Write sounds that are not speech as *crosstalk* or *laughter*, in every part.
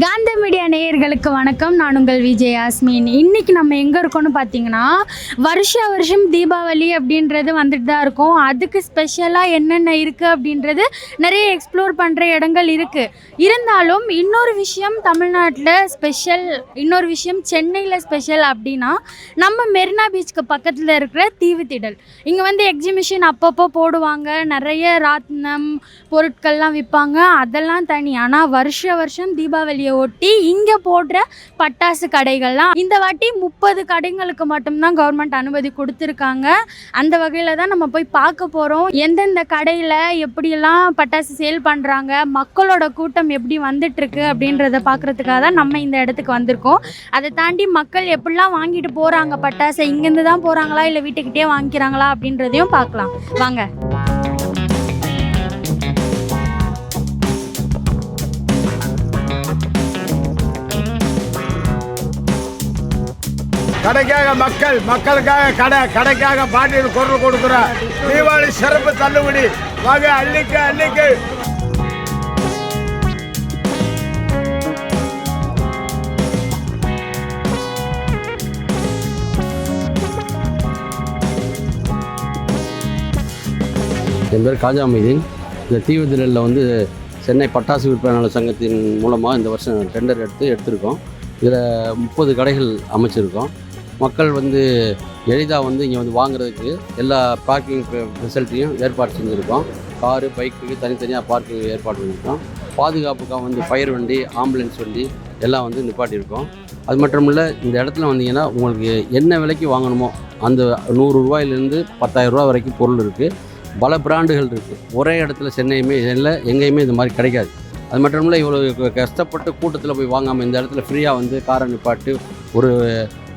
காந்த மீடியா நேயர்களுக்கு வணக்கம். நான் உங்கள் விஜய் யாஸ்மின். இன்னைக்கு நம்ம எங்கே இருக்கோம்னு பார்த்தீங்கன்னா வருஷ வருஷம் தீபாவளி அப்படின்றது வந்துட்டு தான் இருக்கும். அதுக்கு ஸ்பெஷலாக என்னென்ன இருக்குது அப்படின்றது நிறைய எக்ஸ்ப்ளோர் பண்ணுற இடங்கள் இருக்குது இருந்தாலும் இன்னொரு விஷயம் தமிழ்நாட்டில் ஸ்பெஷல் இன்னொரு விஷயம் சென்னையில் ஸ்பெஷல் அப்படின்னா நம்ம மெரினா பீச்சுக்கு பக்கத்தில் இருக்கிற தீவுத்திடல் இங்கே வந்து எக்ஸிபிஷன் அப்பப்போ போடுவாங்க. நிறைய ராத்னம் பொருட்கள்லாம் விற்பாங்க அதெல்லாம் தனி. ஆனால் வருஷ வருஷம் தீபாவளி தீபாவளியை ஒட்டி இங்கே போடுற பட்டாசு கடைகள்லாம் இந்த வாட்டி முப்பது கடைங்களுக்கு மட்டும்தான் கவர்மெண்ட் அனுமதி கொடுத்துருக்காங்க. அந்த வகையில் தான் நம்ம போய் பார்க்க போகிறோம் எந்தெந்த கடையில் எப்படியெல்லாம் பட்டாசு சேல் பண்ணுறாங்க மக்களோட கூட்டம் எப்படி வந்துட்டுருக்கு அப்படின்றத பார்க்குறதுக்காக தான் நம்ம இந்த இடத்துக்கு வந்திருக்கோம். அதை தாண்டி மக்கள் எப்படிலாம் வாங்கிட்டு போகிறாங்க பட்டாசை இங்கேருந்து தான் போகிறாங்களா இல்லை வீட்டுக்கிட்டே வாங்கிக்கிறாங்களா அப்படின்றதையும் பார்க்கலாம். வாங்க. கடைக்காக மக்கள் மக்களுக்காக கடை கடைக்காக பாட்டியில் குரல் கொடுக்குற தீபாவளி சிறப்பு தள்ளுபடி வாங்க அள்ளிக்கு அள்ளிக்கு. என் பேர் காஜா மொய்தீன் இந்த தீவுத்திடலில் வந்து சென்னை பட்டாசு விற்பனையாளர் சங்கத்தின் மூலமாக இந்த வருஷம் டெண்டர் எடுத்து எடுத்திருக்கோம். இதில் முப்பது கடைகள் அமைச்சிருக்கோம். மக்கள் வந்து எளிதாக வந்து இங்கே வந்து வாங்குறதுக்கு எல்லா பார்க்கிங் ஃபெசிலிட்டியும் ஏற்பாடு செஞ்சுருக்கோம். காரு பைக்கு தனித்தனியாக பார்க்கிங் ஏற்பாடு பண்ணியிருக்கோம் பாதுகாப்புக்காக வந்து ஃபயர் வண்டி ஆம்புலன்ஸ் வண்டி எல்லாம் வந்து நிப்பாட்டியிருக்கோம். அது மட்டும் இல்லை இந்த இடத்துல வந்தீங்கன்னா உங்களுக்கு என்ன விலைக்கு வாங்கணுமோ அந்த நூறு ரூபாயிலேருந்து பத்தாயிரம் ரூபா வரைக்கும் பொருள் இருக்குது பல பிராண்டுகள் இருக்குது ஒரே இடத்துல சென்னையுமே இல்லை எங்கேயுமே இந்த மாதிரி கிடைக்காது. அது மட்டும் இல்லை இவ்வளோ க- கஷ்டப்பட்டு கூட்டத்தில் போய் வாங்காமல் இந்த இடத்துல ஃப்ரீயாக வந்து காரை நிப்பாட்டு ஒரு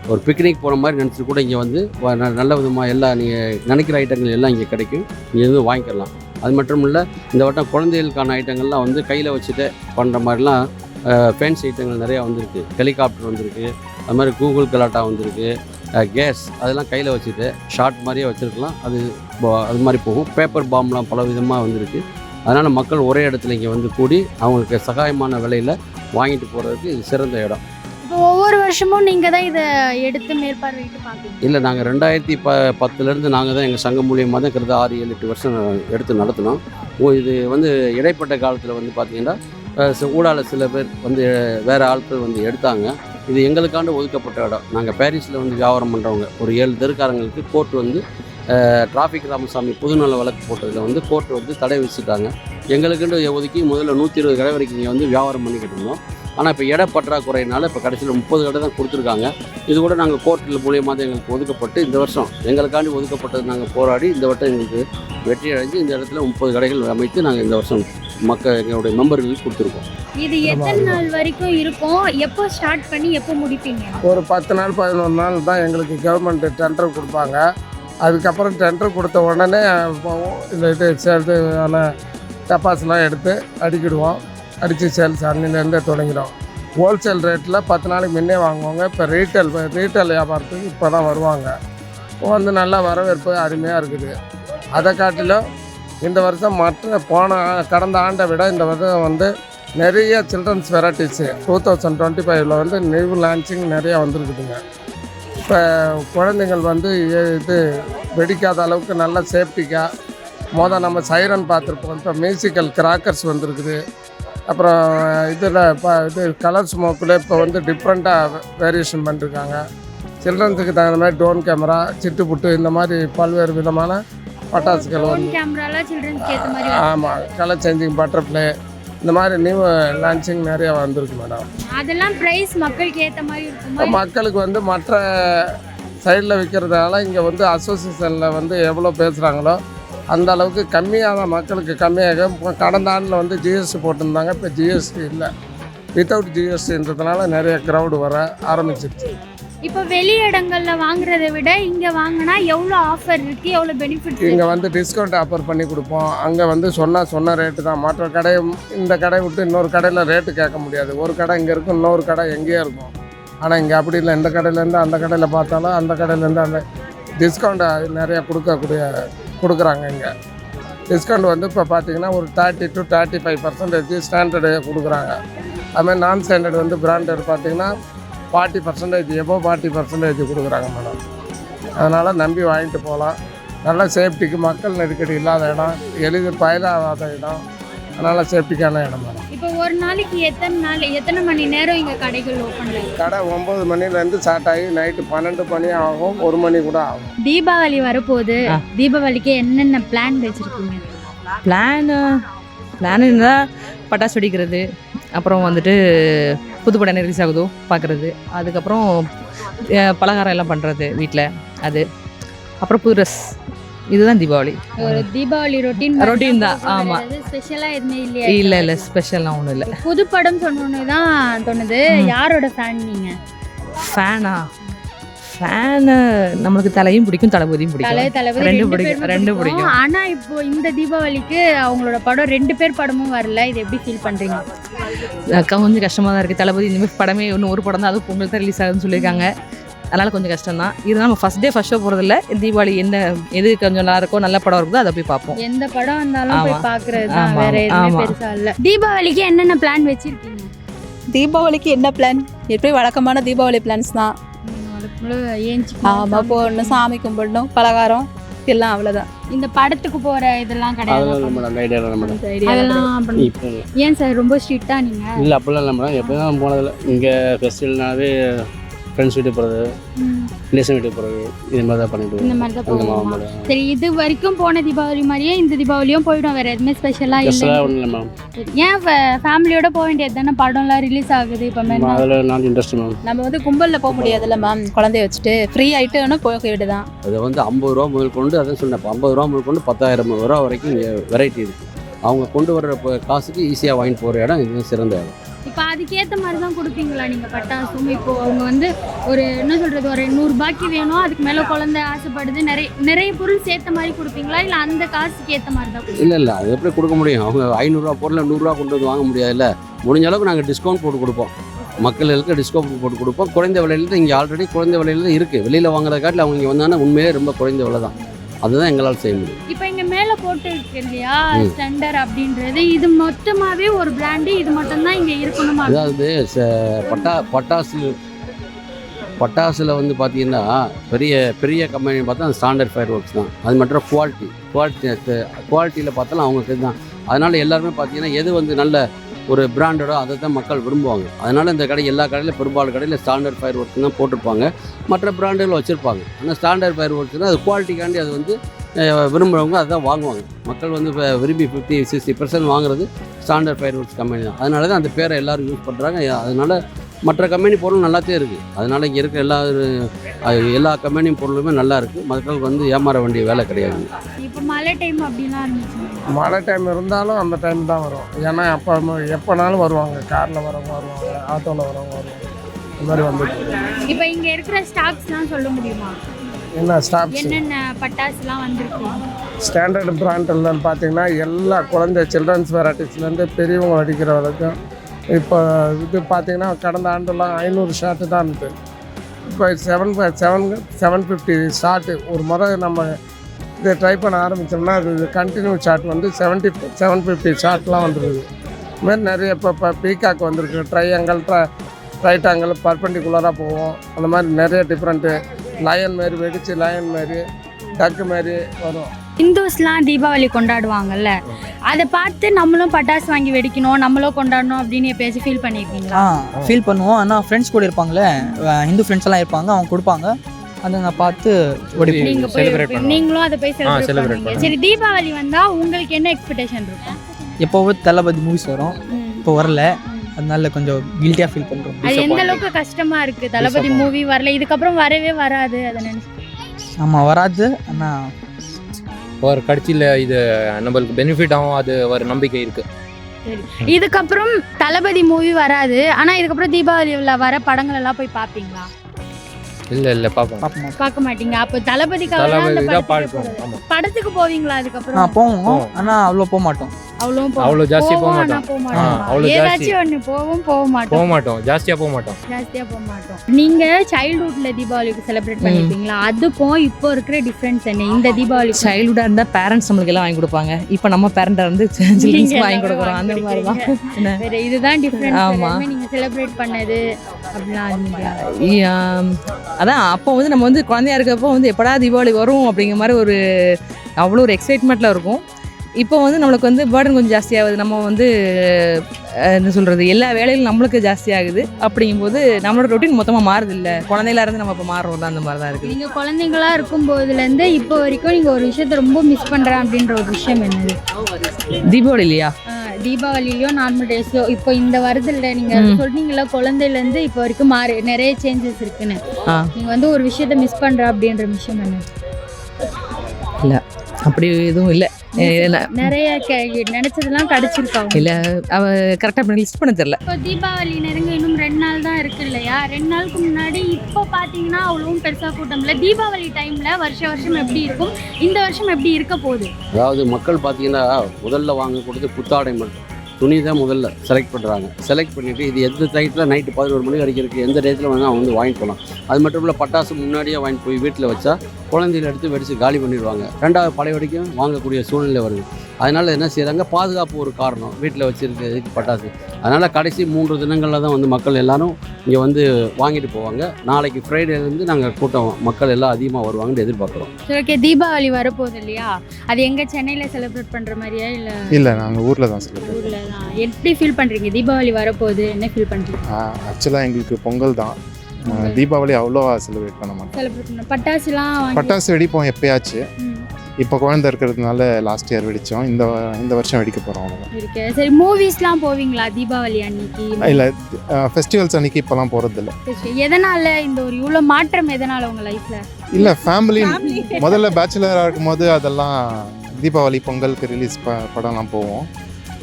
ஒரு பிக்னிக் போகிற மாதிரி நினச்சிட்டு கூட இங்கே வந்து ந- நல்ல விதமாக எல்லா நீங்கள் நினைக்கிற ஐட்டங்கள் எல்லாம் இங்கே கிடைக்கும். இங்கே வந்து வாங்கிக்கலாம். அது மட்டும் இல்லை இந்த வட்டம் குழந்தைகளுக்கான ஐட்டங்கள்லாம் வந்து கையில் வச்சுட்டு பண்ணுற மாதிரிலாம் ஃபேன்ஸ் ஐட்டங்கள் நிறையா வந்திருக்கு. ஹெலிகாப்டர் வந்திருக்கு. அது மாதிரி கூகுள் கலாட்டா வந்திருக்கு. கேஸ் அதெல்லாம் கையில் வச்சுட்டு ஷார்ட் மாதிரியே வச்சுருக்கலாம். அது அது மாதிரி போகும். பேப்பர் பாம்லாம் பல விதமாக வந்திருக்கு. அதனால் மக்கள் ஒரே இடத்துல இங்கே வந்து கூடி அவங்களுக்கு சகாயமான விலையில் வாங்கிட்டு போகிறதுக்கு இது சிறந்த இடம். இப்போ ஒவ்வொரு வருஷமும் நீங்கள் தான் இதை எடுத்து மேற்பார்வையிட்டு பார்க்குறீங்க இல்லை நாங்கள் ரெண்டாயிரத்தி ப பத்துலேருந்து நாங்கள் தான் எங்கள் சங்கம் மூலியமாக தான் கிட்டத்தட்ட ஆறு ஏழு எட்டு வருஷம் எடுத்து நடத்தினோம். ஓ இது வந்து இடைப்பட்ட காலத்தில் வந்து பார்த்திங்கன்னா ஊடால சில பேர் வந்து வேறு ஆட்கள் வந்து எடுத்தாங்க. இது எங்களுக்காண்டு ஒதுக்கப்பட்ட இடம். நாங்கள் பாரிஸில் வந்து வியாபாரம் பண்ணுறவங்க ஒரு ஏழு தெருக்காரங்களுக்கு கோர்ட் வந்து டிராஃபிக் ராமசாமி புதுநல வழக்கு போட்டதில் வந்து கோர்ட் வந்து தடை விதிச்சிட்டாங்க. எங்களுக்குன்னு ஒதுக்கி முதல்ல நூற்றி இருபது கடை வரைக்கும் இங்கே வந்து வியாபாரம் பண்ணிக்கிட்டு இருந்தோம். ஆனால் இப்போ இட பற்றாக்குறையினால இப்போ கடைசியில் முப்பது கடை தான் கொடுத்துருக்காங்க. இது கூட நாங்கள் கோர்ட்டில் மூலியமாக தான் எங்களுக்கு ஒதுக்கப்பட்டு இந்த வருஷம் எங்களுக்காண்டி ஒதுக்கப்பட்டது நாங்கள் போராடி இந்த வட்டம் எங்களுக்கு வெற்றி அடைஞ்சு இந்த இடத்துல முப்பது கடைகள் அமைத்து நாங்கள் இந்த வருஷம் மக்கள் எங்களுடைய மெம்பர்களுக்கு கொடுத்துருக்கோம். இது எத்தனை நாள் வரைக்கும் இருக்கும்? எப்போ ஸ்டார்ட் பண்ணி எப்போ முடிப்பீங்க? ஒரு பத்து நாள் பதினொரு நாள் தான் எங்களுக்கு கவர்மெண்ட் டெண்டர் கொடுப்பாங்க. அதுக்கப்புறம் டெண்டர் கொடுத்த உடனே இந்த இது சேர்த்துயான டப்பாஸ்லாம் எடுத்து அடிக்கிடுவோம். அடித்து சேல்ஸ் அன்னிலேருந்தே தொடங்கிடும். ஹோல்சேல் ரேட்டில் பத்து நாளைக்கு முன்னே வாங்குவாங்க. இப்போ ரீட்டைல் ரீட்டைல் வியாபாரத்துக்கு இப்போ தான் வருவாங்க. வந்து நல்லா வரவேற்பு அருமையாக இருக்குது. அதை காட்டிலும் இந்த வருஷம் மற்ற போன கடந்த ஆண்டை விட இந்த வருஷம் வந்து நிறைய children's varieties two thousand twenty ஃபைவ்ல வந்து நியூ லான்ச்சிங் நிறையா வந்திருக்குதுங்க. இப்போ குழந்தைங்கள் வந்து இது வெடிக்காத அளவுக்கு நல்ல சேஃப்டிக்காக மொதல் நம்ம சைரன் பார்த்துருப்போம். இப்போ மியூசிக்கல் கிராக்கர்ஸ் வந்திருக்குது. அப்புறம் இதில் இப்போ இது கலர் ஸ்மோக்கில் இப்போ வந்து டிஃப்ரெண்ட்டாக வேரியேஷன் பண்ணிருக்காங்க. சில்ட்ரன்ஸுக்கு தகுந்த மாதிரி டோன் கேமரா சிட்டுப்புட்டு இந்த மாதிரி பல்வேறு விதமான பட்டாசுகள் வந்து. ஆமாம் கலர் சேஞ்சிங் பட்டர்ஃப்ளை இந்த மாதிரி நியூ லான்ச்சிங் நிறையா வந்திருக்கு மேடம் அதெல்லாம் ப்ரைஸ் மக்களுக்கு ஏற்ற மாதிரி இருக்குமா? மக்களுக்கு வந்து மற்ற சைடில் விற்கிறதுனால இங்கே வந்து அசோசியேஷனில் வந்து எவ்வளோ பேசுகிறாங்களோ அந்த அளவுக்கு கம்மியாக தான் மக்களுக்கு கம்மியாக கடந்த ஆண்டில் வந்து ஜிஎஸ்டி போட்டிருந்தாங்க இப்போ ஜிஎஸ்டி இல்லை. வித்தவுட் ஜிஎஸ்டின்றதுனால நிறைய க்ரௌடு வர ஆரம்பிச்சிருச்சு. இப்போ வெளி இடங்கள்ல வாங்குறதை விட இங்க வாங்கினா எவ்வளோ ஆஃபர் இருக்கு எவ்வளோ பெனிஃபிட் இங்கே வந்து டிஸ்கவுண்ட் ஆஃபர் பண்ணி கொடுப்போம். அங்கே வந்து சொன்னால் சொன்ன ரேட்டு தான். மற்ற கடை இந்த கடை விட்டு இன்னொரு கடையில் ரேட்டு கேட்க முடியாது. ஒரு கடை இங்கே இருக்கும் இன்னொரு கடை எங்கேயோ இருக்கும். ஆனால் இங்கே அப்படி இல்லை. இந்த கடையிலேருந்து அந்த கடையில் பார்த்தாலும் அந்த கடையிலேருந்து அந்த டிஸ்கவுண்ட் நிறையா கொடுக்கக்கூடிய கொடுக்குறாங்க இங்கே. டிஸ்கவுண்ட் வந்து இப்போ பார்த்தீங்கன்னா ஒரு thirty to thirty five percentage standard கொடுக்குறாங்க. அதுமாதிரி நான் ஸ்டாண்டர்ட் வந்து பிராண்டட் பார்த்தீங்கன்னா ஃபார்ட்டி பர்சன்டேஜ் எபோ ஃபார்ட்டி பர்சன்டேஜ் கொடுக்குறாங்க மேடம் அதனால் நம்பி வாங்கிட்டு போகலாம். நல்ல சேஃப்டிக்கு மக்கள் நெருக்கடி இல்லாத இடம் எளிதில் பயனாகாத இடம். அதனால் சேஃப்டிக்கான இடம் மேடம் இப்போ ஒரு நாளைக்கு எத்தனை நாள் எத்தனை மணி நேரம் இங்கே கடைகள் இருக்கு கடை ஒம்பது மணிலேருந்து ஸ்டார்ட் ஆகி நைட்டு பன்னெண்டு மணி ஆகும் ஒரு மணி கூட ஆகும். தீபாவளி வரப்போகுது. தீபாவளிக்கு என்னென்ன பிளான் வச்சிருக்கீங்க? பிளானு பிளான் இருந்தால் பட்டாசு வெடிக்கிறது அப்புறம் வந்துட்டு புது படம் என்ன ரிலீஸ் ஆகுதோ பார்க்குறது அதுக்கப்புறம் பலகாரம் எல்லாம் பண்ணுறது வீட்டில் அது. அப்புறம் புது ட்ரெஸ் இதுதான் தீபாவளி. ஒரு தீபாவளி ரொட்டீன் Routine தான், ஆமா. ஸ்பெஷலா எதுவுமே இல்லையா இல்லை இல்லை ஸ்பெஷல்லாம் ஒன்றும் இல்லை. புது படம் சொன்னோன்னு தான் தோணுது. யாரோட ஃபேன் நீங்க? ஃபேனா ஃபேனு நம்மளுக்கு தலையும் பிடிக்கும் தளபதியும் பிடிக்கும். தளபதி ரெண்டு ரெண்டு பிடிக்கும், ரெண்டு பிடிக்கும். ஆனா இப்போ இந்த தீபாவளிக்கு அவங்களோட படம் ரெண்டு பேர் படமும் வரல. இது எப்படி ஃபீல் பண்றீங்க? அக்கா கொஞ்சம் கஷ்டமாக தான் இருக்குது தளபதி இனிமேல் படமே இன்னும் ஒரு படம் தான். அதுவும் பொங்கல் தான் ரிலீஸ் ஆகுதுன்னு சொல்லியிருக்காங்க. அதனால் கொஞ்சம் கஷ்டம் தான். இருந்தாலும் நம்ம ஃபஸ்ட் டே ஃபஸ்ட் ஷோ போகிறதில்ல தீபாவளி என்ன எது கொஞ்சம் நல்லா இருக்கோ நல்ல படம் இருக்குதோ அதை போய் பார்ப்போம். எந்த படம் வந்தாலும் தீபாவளிக்கு என்னென்ன பிளான் வச்சிருக்கீங்க? தீபாவளிக்கு என்ன பிளான் எப்படி வழக்கமான தீபாவளி பிளான்ஸ் தான். ஆமாம் போடணும் சாமி கும்பிடணும். பலகாரம் எல்லாம் அவ்வளோதான் இந்த படத்துக்கு போற இதெல்லாம் கிடையாது? இப்போ ஏன் சார் ரொம்ப ஸ்ட்ரிக்டா நீங்க? இல்லை அப்படிலாம் இல்லை மேடம் எப்போ தான் போனதில்லை. இங்கே ஃபெஸ்டிவல்னாவே ஃப்ரெண்ட்ஸ் வீட்டுக்கு போகிறது ரிலேஷன் வீட்டுக்கு போகிறது இது மாதிரி தான் பண்ணிட்டு இந்த மாதிரி தான் போவோமா. சரி இது வரைக்கும் போன தீபாவளி மாதிரியே இந்த தீபாவளியும் போயிடும். வேற எதுவுமே ஸ்பெஷலா இல்லை ஸ்பெஷலாக ஒன்றும் இல்லை மேம் ஏன் ஃபேமிலியோட போக வேண்டியது தானே? படம்லாம் ரிலீஸ் ஆகுது இப்போ மாதிரி அதில் நான் இன்ட்ரெஸ்ட் மேம் நம்ம வந்து கும்பலில் போக முடியாதுல்ல மேம் குழந்தைய வச்சுட்டு ஃப்ரீ ஆகிட்டு போக வேண்டியதான் அது வந்து ஐம்பது ரூபா முதல் கொண்டு அதான் சொன்னேன். இப்போ ஐம்பது ரூபா முதல் கொண்டு பத்தாயிரம் ரூபா வரைக்கும் இங்கே வெரைட்டி இருக்குது அவங்க கொண்டு வர்ற காசுக்கு ஈஸியாக வாங்கிட்டு போகிற இடம் இது சிறந்த இடம். இப்போ அதுக்கேற்ற மாதிரி தான் கொடுப்பீங்களா நீங்கள் பட்டாசும்? இப்போ அவங்க வந்து ஒரு என்ன சொல்கிறது ஒரு நூறுரூபாய்க்கு வேணும் அதுக்கு மேலே குழந்தை ஆசைப்படுது நிறைய நிறைய பொருள் சேர்த்த மாதிரி கொடுப்பீங்களா? இல்லை அந்த காசுக்கு ஏற்ற மாதிரி தான் இல்லை இல்லை அது எப்படி கொடுக்க முடியும்? அவங்க ஐநூறுரூவா பொருளை நூறுரூவா கொண்டு வந்து வாங்க முடியாதுல்ல. முடிஞ்ச அளவுக்கு நாங்கள் டிஸ்கவுண்ட் போட்டு கொடுப்போம். மக்களுக்கு டிஸ்கவுண்ட் போட்டு கொடுப்போம். குறைந்த விலையில தான் இங்கே ஆல்ரெடி குறைந்த விலையில தான் இருக்குது வெளியில் வாங்குறத காட்டில் அவங்க இங்கே வந்தாங்கன்னா உண்மையிலே ரொம்ப குறைந்த விலை தான் அதுதான் எங்களால் செய்ய முடியும். இப்போ இங்கே மேலே போட்டு இருக்கு இல்லையா. ஸ்டெண்டர் அப்படின்றது. இது மொத்தமாகவே ஒரு பிராண்டு இது மட்டும்தான் இங்கே இருக்கணுமா? அதாவது ச- பட்டா பட்டாசு பட்டாசில் வந்து பார்த்தீங்கன்னா பெரிய பெரிய கம்பெனி பார்த்தா அந்த ஸ்டாண்டர்ட் ஃபயர் ஒர்க்ஸ் தான். அது மட்டும் குவாலிட்டி குவாலிட்டி குவாலிட்டியில் பார்த்தாலும் அவங்க தான். அதனால் எல்லாருமே பார்த்தீங்கன்னா எது வந்து நல்ல ஒரு பிராண்டடோ அதை தான் மக்கள் விரும்புவாங்க. அதனால் இந்த கடை எல்லா கடையிலும் பெரும்பாலும் கடையில் ஸ்டாண்டர்ட் ஃபயர் ஒர்க்ஸ் தான் போட்டிருப்பாங்க. மற்ற பிராண்டுகள் வச்சுருப்பாங்க. ஆனால் ஸ்டாண்டர்ட் ஃபயர் ஒர்க்ஸ்னால் அது குவாலிட்டிக்காண்டி அது வந்து விரும்புகிறவங்க அதுதான் வாங்குவாங்க. மக்கள் வந்து இப்போ விரும்பி ஃபிஃப்டி சிக்ஸ்டி பர்சன்ட் வாங்குறது ஸ்டாண்டர்ட் ஃபயர் ஒர்க்ஸ் கம்பெனி தான். அதனால தான் அந்த பேரை எல்லாரும் யூஸ் பண்ணுறாங்க அதனால் மற்ற கம்பெனி பொருள் நல்லாத்தே இருக்குது அதனால இங்கே இருக்க எல்லா எல்லா கம்பெனி பொருளுமே நல்லா இருக்குது மக்களுக்கு வந்து ஏமாற வேண்டிய வேலை கிடையாது. இப்போ மழை டைம் அப்படிலாம் இருந்துச்சு. மழை டைம் இருந்தாலும் அந்த டைம் தான் வரும். ஏன்னா அப்போ எப்போனாலும் வருவாங்க. காரில் வரவங்க. வருவாங்க ஆட்டோவில் வரவங்க வருவாங்க. இந்த மாதிரி இருக்கு. இப்போ இங்கே இருக்கிற ஸ்டாக்ஸ்லாம் சொல்ல முடியுமா? என்ன ஸ்டாப்ஸ் என்னென்ன பட்டாசுலாம் வந்திருக்கு? ஸ்டாண்டர்ட் பிராண்டில்னு பார்த்தீங்கன்னா எல்லா குழந்தை சில்ட்ரன்ஸ் வெரைட்டிஸ்லேருந்து பெரியவங்க அடிக்கிற வரைக்கும் இப்போ இது பார்த்தீங்கன்னா கடந்த ஆண்டுலாம் ஐநூறு ஷாட்டு தான் இருந்தது. இப்போ seven seven seven fifty shot ஒரு முறை நம்ம இதை ட்ரை பண்ண ஆரம்பித்தோம்னா அது கண்டினியூ ஷாட் வந்து செவன்ட்டி செவன் ஃபிஃப்டி ஷாட்லாம் வந்துருது இதுமாரி நிறைய இப்போ இப்போ பீகாக் வந்திருக்கு. ட்ரையாங்கல் ட்ரை ரைட் ஆங்கிள் பர்பண்டிகுலராக போவோம். அந்த மாதிரி நிறைய டிஃப்ரெண்ட்டு லயன் மாரி வெடிச்சு லயன் மாரி டக்கு மாரி வரும். இந்துஸ்லாம் தீபாவளி கொண்டாடுவாங்கல்ல. அதை பார்த்து நம்மளும் பட்டாசு வாங்கி வெடிக்கணும் நம்மளும் கொண்டாடணும் அப்படின்னு எப்பயாச்சும் ஃபீல் பண்ணியிருக்கீங்களா ஃபீல் பண்ணுவோம். ஆனால் ஃப்ரெண்ட்ஸ் கூட இருப்பாங்களே ஹிந்து ஃப்ரெண்ட்ஸ் எல்லாம் இருப்பாங்க. அவங்க கொடுப்பாங்க. அதை நான் பார்த்து நீங்க போய். நீங்களும் அதை போய் செலிப்ரேட் பண்ணுவீங்க. சரி தீபாவளி வந்தா உங்களுக்கு என்ன எக்ஸ்பெக்டேஷன் இருக்கும்? எப்போவோ தளபதி மூவிஸ் வரும். இப்போ வரல. அதனால கொஞ்சம் கில்ட்டியாக ஃபீல் பண்ணுறோம் அது எந்த அளவுக்கு கஷ்டமா இருக்கு? தளபதி மூவி வரல. இதுக்கப்புறம் வரவே வராது அதை நினைச்சு. ஆமாம் வராது. ஆனால் ஒரு கட்சியில் இது நம்மளுக்கு பெனிஃபிட் ஆகும் அது ஒரு நம்பிக்கை இருக்கு. இதுக்கப்புறம் தளபதி மூவி வராது. ஆனா இதுக்கப்புறம் தீபாவளியில் வர படங்கள் எல்லாம் போய் பாப்பீங்களா? இல்லை இல்லை பார்ப்போம் பார்க்க மாட்டீங்க. அப்போ தளபதிக்காக படத்துக்கு போவீங்களா அதுக்கப்புறம்? போவோம். ஆனால் அவ்வளோ போக மாட்டோம். அவ்வளோ அவ்வளோ ஜாஸ்தியா போக மாட்டோம் ஆ, மாட்டோம் அவ்வளோ ஜாஸ்தி ஒன்று போவோம் போக போக மாட்டோம். மாட்டோம் ஜாஸ்தியா போக மாட்டோம். ஜாஸ்தியா போக மாட்டோம். நீங்க சைல்ட்ஹுட்ல தீபாவளிக்கு செலிப்ரேட் பண்ணிருப்பீங்களா? அதுக்கும் இப்போ இருக்கிற டிஃபரன்ஸ் என்ன? இந்த தீபாவளி சைல்டுஹுட்டாக இருந்தால் பேரண்ட்ஸ் நம்மளுக்கு எல்லாம் வாங்கி கொடுப்பாங்க. இப்போ நம்ம பேரண்டாக இருந்து சில்ட்ரன்ஸ் *laughs* வாங்கி கொடுக்குறோம். அந்த மாதிரி தான். வேற இதுதான் டிஃபரன்ஸ் ஆமா. நீங்க செலிப்ரேட் பண்ணது அப்படிலாம் அதான் அப்போ வந்து நம்ம வந்து குழந்தையா இருக்கப்போ வந்து எப்படா தீபாவளி வரும் அப்படிங்கிற மாதிரி ஒரு அவ்வளோ ஒரு எக்ஸைட்மெண்ட்டில் இருக்கும். இப்போ வந்து நம்மளுக்கு வந்து பேர்டன் கொஞ்சம் ஜாஸ்தியாகுது நம்ம வந்து என்ன சொல்கிறது எல்லா வேலைகளும் நம்மளுக்கு ஜாஸ்தியாகுது அப்படிங்கும்போது நம்மளோட ரொட்டீன் மொத்தமாக மாறுது இல்லை இருந்து நம்ம இப்போ மாறுறோம். அந்த மாதிரி தான் இருக்குது. நீங்க குழந்தைங்களா இருக்கும் போதுல இருந்து இப்போ வரைக்கும் நீங்க ஒரு விஷயத்த ரொம்ப மிஸ் பண்றேன் அப்படின்ற ஒரு விஷயம் என்னது? தீபாவளி இல்லையா தீபாவளிலயோ நார்மல் டேஸ்லயோ இப்போ இந்த வருதுல நீங்க ம். சொன்னீங்கல்ல குழந்தையில இருந்து இப்போ வரைக்கும் மாறி நிறைய சேஞ்சஸ் இருக்குன்னு. ஆ. நீங்க வந்து ஒரு விஷயத்த மிஸ் பண்ற அப்படின்ற விஷயம் என்ன? அப்படி எதுவும் இல்லை. நிறைய கெ- நினைச்சதெல்லாம் கிடைச்சிருக்காங்க இல்லை அவ கரெக்டாக லிஸ்ட் பண்ண தெரில இப்போ தீபாவளி நெருங்க இன்னும் ரெண்டு நாள் தான் இருக்கு இல்லையா? ரெண்டு நாளுக்கு முன்னாடி இப்போ பார்த்தீங்கன்னா அவ்வளவும் பெருசாக கூட்டம் இல்லை. தீபாவளி டைமில் வருஷ வருஷம் எப்படி இருக்கும்? இந்த வருஷம் எப்படி இருக்க போகுது? அதாவது மக்கள் பார்த்தீங்கன்னா முதல்ல வாங்கக்கூடியது புத்தாடை மட்டும். துணி தான் முதல்ல செலக்ட் பண்ணுறாங்க செலக்ட் பண்ணிவிட்டு இது எந்த டைத்தில் நைட்டு பதினோரு மணி வரைக்கும் இருக்குது எந்த டேத்தில் வேணால் அவங்க வந்து வாங்கிட்டு போகலாம் அது மட்டும் இல்லை பட்டாசு முன்னாடியே வாங்கிட்டு போய் வீட்டில் வச்சா குழந்தைகளை எடுத்து வெடித்து காலி பண்ணிடுவாங்க. ரெண்டாவது பழைய வரைக்கும் வாங்கக்கூடிய சூழ்நிலை வருது. அதனால் என்ன செய்கிறாங்க பாதுகாப்பு ஒரு காரணம். வீட்டில் வச்சுருக்கிறதுக்கு பட்டாசு. அதனால் கடைசி மூன்று தினங்களில் தான் வந்து மக்கள் எல்லாரும் இங்கே வந்து வாங்கிட்டு போவாங்க. நாளைக்கு ஃப்ரைடேலேருந்து நாங்கள் கூட்டம் மக்கள் எல்லாம் அதிகமாக வருவாங்கன்னு எதிர்பார்க்குறோம். சரி ஓகே தீபாவளி வரப்போகுது இல்லையா? அது எங்கே சென்னையில் செலிப்ரேட் பண்ணுற மாதிரியா இல்லை? இல்லை நாங்கள் ஊரில் தான் செலிப்ரேட் ஊரில் தான். எப்படி ஃபீல் பண்ணுறீங்க தீபாவளி வரப்போகுது என்ன ஃபீல் பண்ணுறீங்க ஆக்சுவலாக எங்களுக்கு பொங்கல் தான். தீபாவளி அவ்வளோவா செலிப்ரேட் பண்ண மாட்டோம். செலிப்ரேட் பண்ண பட்டாசுலாம் வாங்கி- பட்டாசு வெடிப்போம் எப்பயாச்சு. ம், இப்போ குழந்தை இருக்கிறதுனால லாஸ்ட் இயர் வெடித்தோம் இந்த இந்த வருஷம் வெடிக்க போகிறோம் அவ்வளோதான் சரி மூவிஸ்லாம் போவீங்களா? தீபாவளி அன்னைக்கு? இல்லை ஃபெஸ்டிவல்ஸ் அன்னைக்கு இப்போலாம் போகிறதில்ல எதனால இந்த ஒரு இவ்வளோ மாற்றம் எதனால உங்க லைஃப்ல இல்லை ஃபேமிலி முதல்ல பேச்சுலராக இருக்கும்போது அதெல்லாம் தீபாவளி பொங்கலுக்கு ரிலீஸ் ப படம்லாம் போவோம்.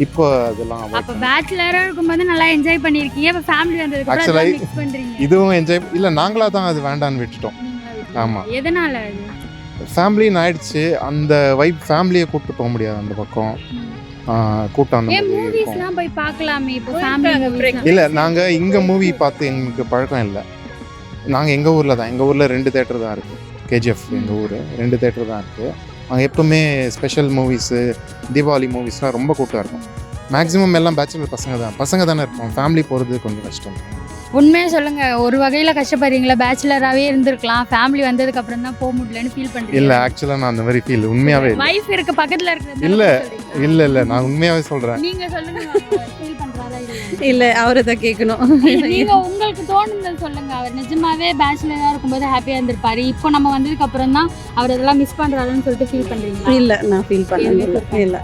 இப்போ அதெல்லாம் அப்ப பேச்சுலரா இருக்கும்போது நல்லா என்ஜாய் பண்ணிருக்கீங்க. இப்ப ஃபேமிலி வந்ததுக்கு பண்றீங்க. இதுவும் என்ஜாய் இல்லை நாங்களாக தான் அது வேண்டான்னு விட்டுட்டோம். நீங்களா விட்டீங்க. ஆமா. எதனால ஃபேமிலின்னு ஆயிடுச்சு. அந்த வைப் ஃபேமிலியை கூப்பிட்டு போக முடியாது அந்த பக்கம். கூட்டம் அந்த ஏன் மாதிரி இருக்கும். மூவிஸ்லாம் போய் பார்க்கலாமே? இப்போ ஃபேமிலி இல்லை நாங்கள் இங்கே மூவி பார்த்து எங்களுக்கு பழக்கம் இல்லை. நாங்கள் எங்கள் ஊரில் தான். எங்கள் ஊரில் ரெண்டு தேட்டர் தான் இருக்குது கேஜிஎஃப் எங்கள் ஊர். ரெண்டு தேட்டர் தான் இருக்குது அங்கே எப்பவுமே ஸ்பெஷல் மூவிஸு தீபாவளி மூவிஸ்லாம் ரொம்ப கூட்டம் இருக்கும். மேக்ஸிமம் எல்லாம் பேச்சுலர் பசங்க தான். பசங்க தானே இருப்போம். ஃபேமிலி போகிறது கொஞ்சம் கஷ்டம். உண்மையா சொல்லுங்க. ஒரு வகையில கஷ்டப்படுறீங்களா? பேச்சுலராகவே இருந்திருக்கலாம். ஃபேமிலி வந்ததுக்கு அப்புறம் தான் போக முடியலன்னு ஃபீல் பண்றீங்க. இல்லை ஆக்சுவலாக நான் அந்த மாதிரி ஃபீல் உண்மையாகவே வைஃப் இருக்க பக்கத்துல இருக்கிறது இல்ல. இல்லை இல்லை நான் உண்மையாகவே சொல்கிறேன் நீங்க சொல்லுங்க ஃபீல் இல்லை அவரை தான் கேட்கணும் நீங்க உங்களுக்கு தோணுனது சொல்லுங்க. அவர் நிஜமாவே பேச்சுலரா இருக்கும்போது ஹாப்பியா இருந்திருப்பாரு. இப்போ நம்ம வந்ததுக்கு அப்புறம் தான் அவர் இதெல்லாம் மிஸ் பண்றாருன்னு சொல்லிட்டு ஃபீல் பண்றீங்களா? இல்லை நான் ஃபீல் பண்ணதில்லை இல்லை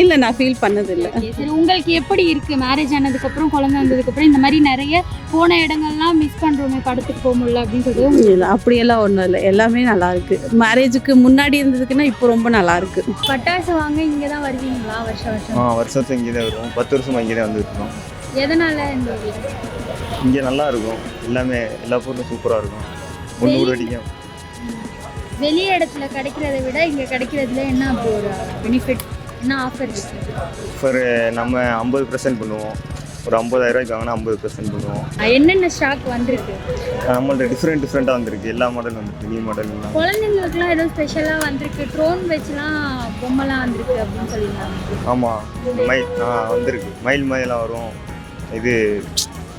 இல்லை. நான் ஃபீல் பண்ணதில்லை. Okay, சரி உங்களுக்கு எப்படி இருக்கு? மேரேஜ் ஆனதுக்கு அப்புறம் குழந்தை வந்ததுக்கு அப்புறம் இந்த மாதிரி நிறைய போன இடங்கள்லாம் மிஸ் பண்றோமே படத்துக்கு போக முடியல அப்படின்னு சொல்லிட்டு இல்லை அப்படியெல்லாம் ஒன்றும் இல்லை. எல்லாமே நல்லா இருக்கு. மேரேஜுக்கு முன்னாடி இருந்ததுக்குன்னா இப்போ ரொம்ப நல்லா இருக்கு. பட்டாசு வாங்க இங்க தான் வருவீங்களா? வருஷம் வருஷம். ஆ வருஷத்துக்கு இங்கே தான் வருவோம். பத்து வருஷமாக இங்கே தான் வந்துட்டு இருக்கோம் எதனால இந்த? இங்கே நல்லா இருக்கும். எல்லாமே எல்லா பொருளும் சூப்பராக இருக்கும். ஒன்று கூட அடிக்கும். வெளி இடத்துல கிடைக்கிறத விட இங்க கிடைக்கிறதுல என்ன ஒரு பெனிஃபிட் என்ன ஆஃபர் இருக்கு? ஃபார் நம்ம ஐம்பது பர்சன்ட் பண்ணுவோம். ஒரு ஐம்பதாயிரரூவாய்க்கு வாங்கினா ஐம்பது பர்சன்ட் பண்ணுவோம் என்னென்ன ஸ்டாக் வந்திருக்கு? நம்மள்ட்ட டிஃப்ரெண்ட் டிஃப்ரெண்ட்டாக வந்திருக்கு. எல்லா மாடல் வந்துருக்கு நியூ மாடல் குழந்தைங்களுக்குலாம் ஏதோ ஸ்பெஷலாக வந்திருக்கு? ட்ரோன் வச்சுலாம் பொம்மைலாம் வந்திருக்கு அப்படின்னு சொல்லியிருந்தாங்க. ஆமாம் மயில் ஆ வந்திருக்கு. மயில் மாதிரிலாம் வரும். இது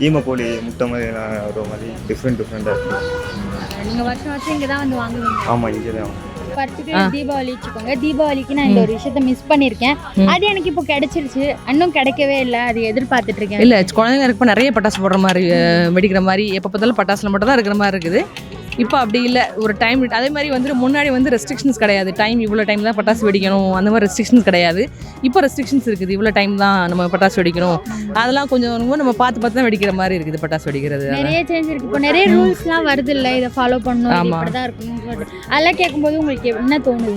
ஈமக்கோழி முட்டை மாதிரிலாம் வர மாதிரி டிஃப்ரெண்ட் டிஃப்ரெண்ட்டாக இருக்குது நீங்கள் வருஷம் வருஷம் இங்கே தான் வந்து வாங்குவீங்க. ஆமாம் இங்கே தான் பர்டிகுலர் தீபாவளி வச்சுக்கோங்க தீபாவளிக்கு நான் இந்த ஒரு விஷயத்த மிஸ் பண்ணியிருக்கேன். அது எனக்கு இப்போ கிடைச்சிருச்சு. இன்னும் கிடைக்கவே இல்லை. அது எதிர்பார்த்துட்டு இருக்கேன். இல்லை குழந்தைங்க இருக்கப்போ நிறைய பட்டாசு போடுற மாதிரி வெடிக்கிற மாதிரி எப்போ பார்த்தாலும் பட்டாசுல மட்டும் தான் இருக்கிற மாதிரி இருக்குது. இப்போ அப்படி இல்லை. ஒரு டைம் அதே மாதிரி வந்து முன்னாடி வந்து ரெஸ்ட்ரிக்ஷன்ஸ் கிடையாது. டைம் இவ்வளோ டைம் தான் பட்டாசு வெடிக்கணும். அந்த மாதிரி ரெஸ்ட்ரிக்ஷன்ஸ் கிடையாது. இப்போ ரெஸ்ட்ரிக்ஷன்ஸ் இருக்குது. இவ்வளோ டைம் தான் நம்ம பட்டாசு வெடிக்கணும். அதெல்லாம் கொஞ்சம் நம்ம பார்த்து பார்த்து தான் வெடிக்கிற மாதிரி இருக்குது பட்டாசு வெடிக்கிறது. நிறைய சேஞ்ச் இருக்கு. இப்போ நிறைய ரூல்ஸ்லாம் வருது இல்லை. இதை ஃபாலோ பண்ணணும். ஆமா. தான் சொல்லிட்டு. அதெல்லாம் கேட்கும்போது உங்களுக்கு என்ன தோணுது?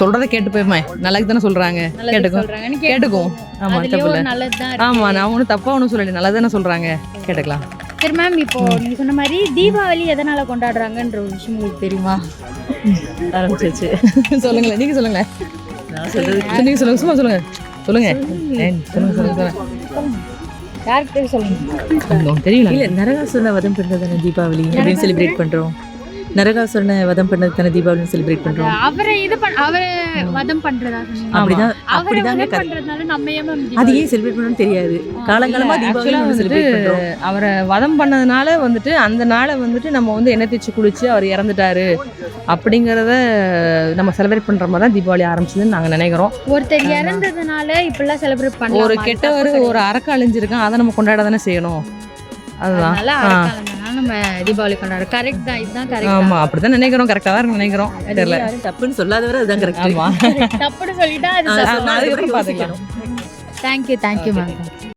சொல்கிறத கேட்டு போயுமே. நல்லது தானே சொல்கிறாங்க கேட்டுக்கும் கேட்டுக்கும் ஆமாம் அதுலயே தப்பு இல்லை. ஆமாம் நான் ஒன்றும் தப்பாக ஒன்றும் சொல்லலை. நல்லா தானே சொல்கிறாங்க கேட்டுக்கலாம். சரி மேம் இப்போ நீங்க சொன்ன மாதிரி தீபாவளி எதனால கொண்டாடுறாங்கன்ற ஒரு விஷயம் உங்களுக்கு தெரியுமா? ஆரம்பிச்சிச்சு சொல்லுங்களேன் நீங்கள் சொல்லுங்களேன். நீங்கள் சொல்லுங்க சும்மா சொல்லுங்க. சொல்லுங்க. சொல்லுங்க. சொல்லுங்க சொல்லுங்க யாருக்கு தெரியும் சொல்லுங்க? தெரியல. இல்ல நரகாசுரனை வதம் பண்ணது தானே தீபாவளி அப்படின்னு செலிப்ரேட் பண்றோம். நரகாசுரனை வதம் பண்ணது தானே தீபாவளி செலிப்ரேட் பண்றோம். அவரை இது பண்ண அவரை வதம் பண்றதா. அப்படிதான் அப்படிதாங்க பண்றதுனால நம்ம ஏன் அது ஏன் செலிப்ரேட் பண்ணணும்னு தெரியாது. காலங்காலமா தீபாவளி வந்துட்டு செலிப்ரேட் பண்றோம். அவரை வதம் பண்ணதுனால வந்துட்டு அந்த நாளை வந்துட்டு நம்ம வந்து எண்ணெய் தேய்ச்சி குளிச்சு அவர் இறந்துட்டாரு அப்படிங்கிறத நம்ம செலிப்ரேட் பண்ற மாதிரி தான் தீபாவளி ஆரம்பிச்சதுன்னு நாங்கள் நினைக்கிறோம். ஒருத்தர் இறந்ததுனால இப்படிலாம் செலிப்ரேட் பண்ணலாம்? ஒரு கெட்டவர் ஒரு அரக்க அழிஞ்சிருக்கான் அதை நம்ம கொண்டாட தானே செய்யணும். அதுதான். நம்ம தீபாவளி கொண்டாடுறோம். கரெக்ட் தான் இதுதான் கரெக்ட் ஆமா அப்படிதான் நினைக்கிறோம். கரெக்டாக தான் நினைக்கிறோம். தெரியல. தப்புன்னு சொல்லாதவரை அதுதான் கரெக்ட் ஆமா. *laughs* தப்புன்னு சொல்லிட்டா அது அதுக்கப்புறம் பார்த்துக்கலாம் தேங்க்யூ தேங்க்யூ மேம்